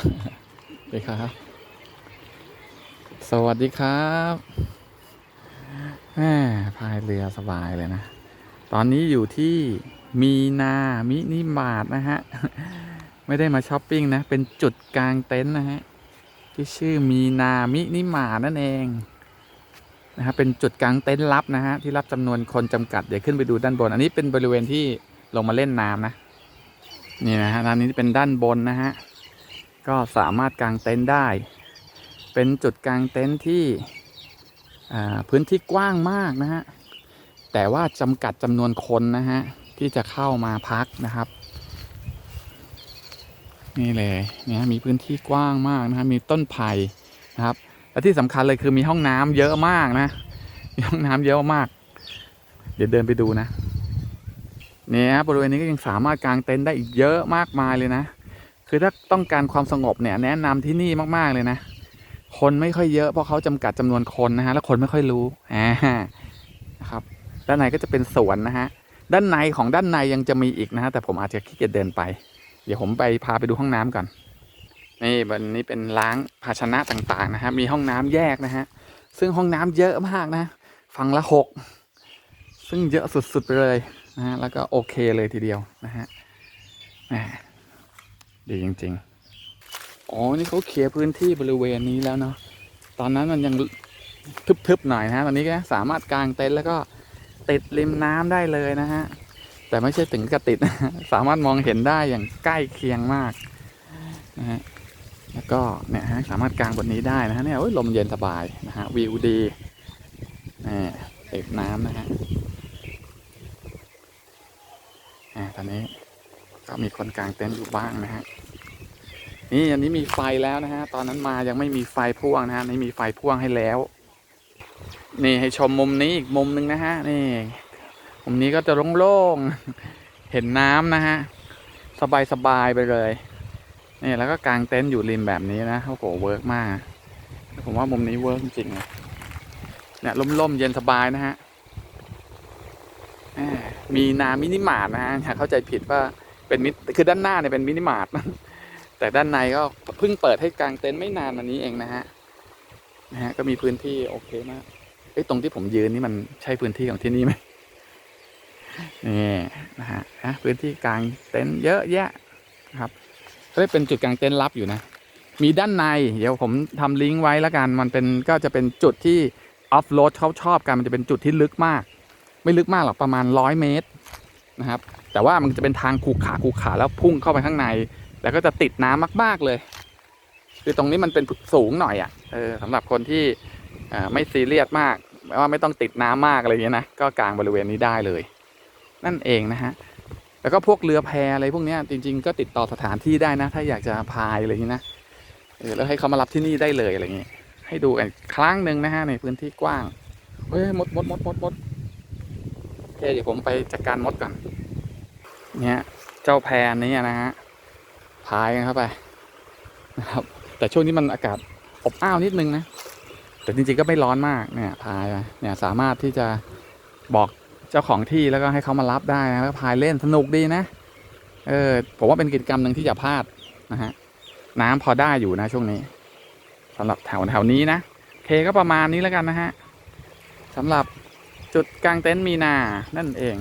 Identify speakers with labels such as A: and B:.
A: สวัสดีครับ สวัสดีครับแหมพายเรือสบายเลยนะ ตอนนี้อยู่ที่มีนามินิมาร์ทนะฮะ ไม่ได้มาช้อปปิ้งนะ เป็นจุดกลางเต็นท์นะฮะ ที่ชื่อมีนามินิมาร์ทนั่นเองนะครับเป็นจุดกลางเต็นท์ลับนะฮะ ที่รับจำนวนคนจำกัด เดี๋ยวขึ้นไปดูด้านบน อันนี้เป็นบริเวณที่ลงมาเล่นน้ำนะ นี่นะฮะด้านนี้เป็นด้านบนนะฮะ ก็สามารถกางเต็นท์ได้ เป็นจุดกางเต็นท์ที่พื้นที่กว้างมากนะฮะ แต่ว่าจำกัดจำนวนคนนะฮะ ที่จะเข้ามาพักนะครับ นี่เลยเนี่ยมีพื้นที่กว้างมากนะฮะ มีต้นไผ่นะครับ และที่สำคัญเลยคือมีห้องน้ำเยอะมากนะ มีห้องน้ำเยอะมาก เดี๋ยวเดินไปดูนะเนี่ยบริเวณนี้ก็ยังสามารถกางเต็นท์ได้อีกเยอะมากมายเลยนะ คือถ้าต้องการความสงบเนี่ยแนะนำที่นี่มากๆเลยนะ คนไม่ค่อยเยอะเพราะเขาจำกัดจำนวนคนนะฮะแล้วคนไม่ค่อยรู้อ่านะครับด้านในก็จะเป็นสวนนะฮะด้านในของด้านในยังจะมีอีกนะฮะแต่ผมอาจจะขี้เกียจเดินไป เดี๋ยวผมไปพาไปดูห้องน้ำก่อนนี่วันนี้เป็นล้างภาชนะต่างๆนะฮะมีห้องน้ำแยกนะฮะซึ่งห้องน้ำเยอะมากนะฝั่งละหกซึ่งเยอะสุดๆไปเลยนะฮะแล้วก็โอเคเลยทีเดียวนะฮะ ดีจริง ๆ อ๋อ นี่เขาเคลียร์พื้นที่บริเวณนี้แล้วเนาะ ตอนนั้นมันยังทึบๆหน่อยนะ ตอนนี้ก็สามารถกางเต็นท์แล้วก็ติดริมน้ำได้เลยนะฮะ แต่ไม่ใช่ถึงกับติดนะสามารถมองเห็นได้อย่างใกล้เคียงมากนะฮะ แล้วก็เนี่ยฮะสามารถกางบนนี้ได้นะฮะเนี่ยโอ้ยลมเย็นสบายนะฮะวิวดีนี่ติดน้ำนะฮะอ่าตอนนี้ ก็มีคนกางเต็นท์อยู่บ้างนะฮะนี่อันนี้มีไฟแล้วนะฮะตอนนั้นมายังไม่มีไฟพ่วงนะฮะนี่มีไฟพ่วงให้แล้ว นี่ให้ชมมุมนี้อีกมุมหนึ่งนะฮะนี่มุมนี้ก็จะโล่งๆเห็นน้ำนะฮะสบายๆไปเลยนี่แล้วก็กางเต็นท์อยู่ริมแบบนี้นะโอ้โหเวิร์กมาก ผมว่ามุมนี้เวิร์กจริงเนี่ยร่มๆเย็นสบายนะฮะมมีนามินิมาร์ทนะฮะอย่าเข้าใจผิดว่า เป็นมิคือด้านหน้าเนี่ยเป็นมินิมาร์ทแต่ด้านในก็เพิ่งเปิดให้กางเต็นท์ไม่นานมานี้เองนะฮะนะฮะก็มีพื้นที่โอเคมากเอ้ตรงที่ผมยืนนี่มันใช่พื้นที่ของที่นี่ไหมนี่นะฮะนะพื้นที่กางเต็นท์เยอะแยะครับก็ได้เป็นจุดกลางเต็นท์ลับอยู่นะ มีด้านใน เดี๋ยวผมทำลิงก์ไว้แล้วกัน มันเป็นก็จะเป็นจุดที่ออฟโรดเขาชอบกัน มันจะเป็นจุดที่ลึกมาก ไม่ลึกมากหรอกประมาณร้อยเมตรนะครับ แต่ว่ามันจะเป็นทางขูขาขูขาแล้วพุ่งเข้าไปข้างใน แล้วก็จะติดน้ำมาก ๆเลย คือตรงนี้มันเป็นสูงหน่อยอะ่ะเออสำหรับคนที่ไม่ซีเรียสมากว่าไม่ต้องติดน้ำมากอะไรอย่างเงี้ยนะก็กลางบริเวณนี้ได้เลย นั่นเองนะฮะแล้วก็พวกเรือแพอะไรพวกนี้จริง ๆ ก็ติดต่อสถานที่ได้นะ ถ้าอยากจะพายอะไรอย่างนี้นะเออแล้วให้เขามารับที่นี่ได้เลยอะไรอย่างนี้ ให้ดูอีกครั้งหนึ่งนะฮะในพื้นที่กว้างเฮ้ยมดมดมดมดมดโอเคเดี๋ยวผมไปจัดการมดก่อน เนี่ยเจ้าแพรนี้นะฮะพายกันเข้าไปนะครับ แต่ช่วงนี้มันอากาศอบอ้าวนิดนึงนะ แต่จริงๆก็ไม่ร้อนมากเนี่ยพายไปเนี่ยสามารถที่จะบอกเจ้าของที่แล้วก็ให้เขามารับได้นะแล้วพายเล่นสนุกดีนะเออผมว่าเป็นกิจกรรมหนึ่งที่อย่าพลาดนะฮะน้ำพอได้อยู่นะช่วงนี้สำหรับแถวแถวนี้นะเคก็ประมาณนี้แล้วกันนะฮะสำหรับจุดกลางเต็นท์มีนานั่นเอง